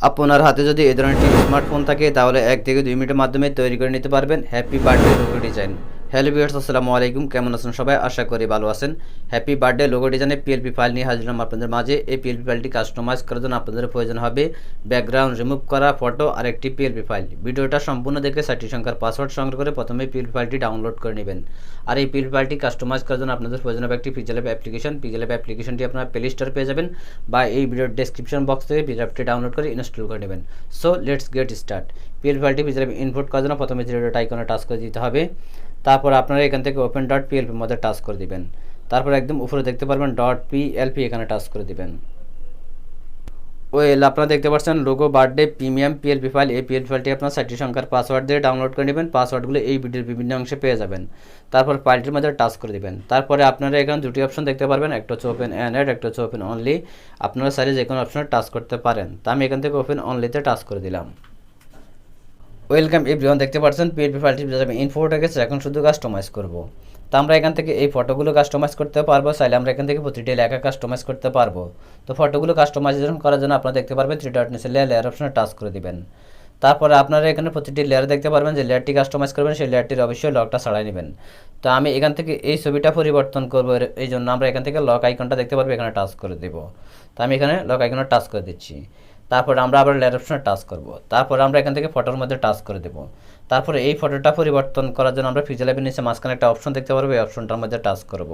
আপনার হাতে যদি এ ধরনের স্মার্টফোন থাকে, তাহলে এক থেকে দুই মিনিটের মাধ্যমে তৈরি করে নিতে পারবেন happy birthday design hello viewers, আসসালামু আলাইকুম। কেমন আছেন সবাই? আশা করি ভালো আছেন। হ্যাপি বার্থডে লোগো ডিজাইনে পিএলপি ফাইল নিয়ে হাজির হলাম আপনাদের মাঝে। এই পিএলপি ফাইলটি কাস্টমাইজ করার জন্য আপনাদের প্রয়োজন হবে ব্যাকগ্রাউন্ড রিমুভ করা ফটো আর একটি পিএলপি ফাইল ভিডিওটা সম্পূর্ণ দেখে সাইটটি সংখ্যার পাসওয়ার্ড সংগ্রহ করে প্রথমে পিএলপি ফাইলটি ডাউনলোড করে নেবেন। আর এই পিএলপি ফাইলটি কাস্টমাইজ করার জন্য আপনাদের প্রয়োজন হবে একটি পিজেল অ্যাপ্লিকেশন পিজেল অ্যাপ্লিকেশনটি আপনারা প্লে স্টোর পেয়ে যাবেন বা এই ভিডিওর ডেসক্রিপশন বক্স থেকে পিজেল ডাউনলোড করে ইনস্টল করে নেবেন। So let's get start PLP ফাইলটি পিজেল ইনপুট করার জন্য প্রথমে জিরোটা আইকনে টাচ করে দিতে হবে। তারপর আপনারা এখান থেকে ওপেন ডট পিএলপির মধ্যে টাচ করে দিবেন। তারপর একদম উপরে দেখতে পারবেন ডট পিএলপি এখানে টাচ করে দিবেন। ওয়েল, আপনারা দেখতে পাচ্ছেন logo birthday premium PLP file এই পিএলপি ফাইলটি আপনার সাইটটি সংখ্যার পাসওয়ার্ড দিয়ে ডাউনলোড করে নেবেন। পাসওয়ার্ডগুলো এই ভিডিওর বিভিন্ন অংশে পেয়ে যাবেন। তারপর ফাইলটির মধ্যে টাচ করে দিবেন। তারপরে আপনারা এখানে দুটি অপশন দেখতে পারবেন, একটা হচ্ছে ওপেন অ্যান্ড একটা হচ্ছে ওপেন অনলি আপনারা সাইডে যে কোনো অপশনে টাচ করতে পারেন। তা আমি এখান থেকে ওপেন অনলিতে টাচ করে দিলাম। ওয়েলকাম এভরিওয়ান দেখতে পাচ্ছেন পিএলপি ফাইলটি যাবে ইনফোটা গেছে এখন শুধু কাস্টমাইজ করব। তো আমরা এখান থেকে এই ফটোগুলো কাস্টমাইজ করতে পারব। চাইলে আমরা এখান থেকে প্রতিটি লেখা কাস্টমাইজ করতে পারব। তো ফটোগুলো কাস্টমাইজেশন করার জন্য আপনারা দেখতে পারবেন থ্রি ডট নিচে লেয়ার অপশনে টাচ করে দিবেন। তারপরে আপনারা এখানে প্রতিটি লেয়ার দেখতে পারবেন। যে লেয়ারটি কাস্টমাইজ করবেন, সেই লেয়ারটির অবশ্যই লকটা ছাড়াই নেবেন। তো আমি এখান থেকে এই ছবিটা পরিবর্তন করব। এই জন্য আমরা এখান থেকে লক আইকনটা দেখতে পারব, এখানে টাচ করে দেবো। তো আমি এখানে লক আইকনে টাচ করে দিচ্ছি। তারপর আমরা আবার লেয়ার অপশনে টাচ করব। তারপর আমরা এখান থেকে ফটোর মধ্যে টাচ করে দেব। তারপরে এই ফটোটা পরিবর্তন করার জন্য আমরা ফিজে ল্যাবের নিচে মাঝখানে একটা অপশন দেখতে পারব, এই অপশনটার মধ্যে টাচ করব।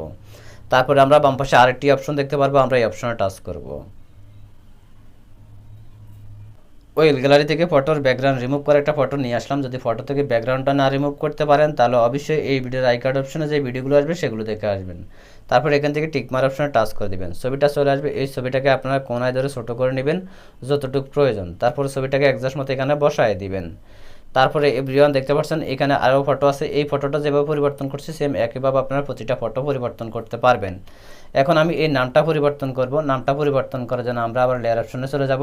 তারপরে আমরা বাম পাশে আরেকটি অপশন দেখতে পারব, আমরা এই অপশনে টাচ করব। ওয়েল গ্যালারি থেকে ফটোর ব্যাকগ্রাউন্ড রিমুভ করে একটা ফটো নিয়ে আসলাম। যদি ফটো থেকে ব্যাকগ্রাউন্ডটা না রিমুভ করতে পারেন, তাহলে অবশ্যই এই ভিডিওর আই কার্ড অপশনে যে ভিডিওগুলো আসবে, সেগুলো দেখে আসবেন। তারপর এখান থেকে টিকমার অপশনে টাচ করে দিবেন। ছবিটা চলে আসবে, এই ছবিটাকে আপনারা কোনায় ধরে ছোটো করে নেবেন, যতটুকু প্রয়োজন। তারপর ছবিটাকে একজাস্ট মতো এখানে বসায় দিবেন। তারপরে এভরিওয়ান দেখতে পাচ্ছেন, এখানে আরও ফটো আছে। এই ফটোটা যেভাবে পরিবর্তন করছি সেম একইভাবে আপনারা প্রতিটা ফটো পরিবর্তন করতে পারবেন। এখন আমি এই নামটা পরিবর্তন করব, নামটা পরিবর্তন করার জন্য আমরা আবার লেয়ার অপশনে চলে যাব।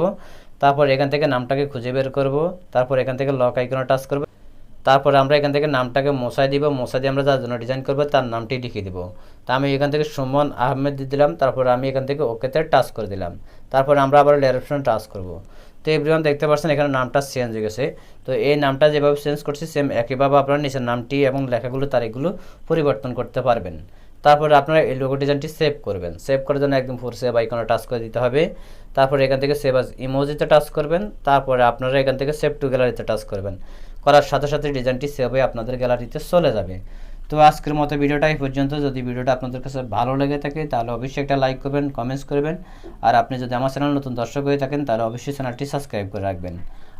তারপর এখান থেকে নামটাকে খুঁজে বের করব, তারপর এখান থেকে লক আইকনে টাচ করব। তারপরে আমরা এখান থেকে নামটাকে মশাই দিব, মশাই দিয়ে আমরা যার জন্য ডিজাইন করব তার নামটি লিখে দিব। তা আমি এখান থেকে সুমন আহমেদ দিলাম, তারপর আমি এখান থেকে ওকেতে টাচ করে দিলাম। তারপর আমরা আবার লেয়ার অপশনে টাচ করব। তো এভরিওয়ান দেখতে পাচ্ছেন এখানে নামটা চেঞ্জ হয়ে গেছে। তো এই নামটা যেভাবে চেঞ্জ করছি সেম একইভাবে আপনারা নিচের নামটি এবং লেখাগুলো, তারিখগুলো পরিবর্তন করতে পারবেন। তারপরে আপনারা এই লোগো ডিজাইনটি সেভ করবেন। সেভ করার জন্য একদম ফোর সেভ আইকনে টাচ করে দিতে হবে। তারপরে এখান থেকে সেভ আজ ইমোজিতে টাচ করবেন। তারপরে আপনারা এখান থেকে সেভ টু গ্যালারিতে টাচ করবেন। করার সাথে সাথে ডিজাইনটি সেভ হয়ে আপনাদের গ্যালারিতে চলে যাবে। তো আজকের মতো ভিডিওটা এই পর্যন্ত। যদি ভিডিওটা আপনাদের কাছে ভালো লেগে থাকে, তাহলে অবশ্যই একটা লাইক করবেন কমেন্টস করবেন। আর আপনি যদি আমার চ্যানেল নতুন দর্শক হয়ে থাকেন, তাহলে অবশ্যই চ্যানেলটি সাবস্ক্রাইব করে রাখবেন।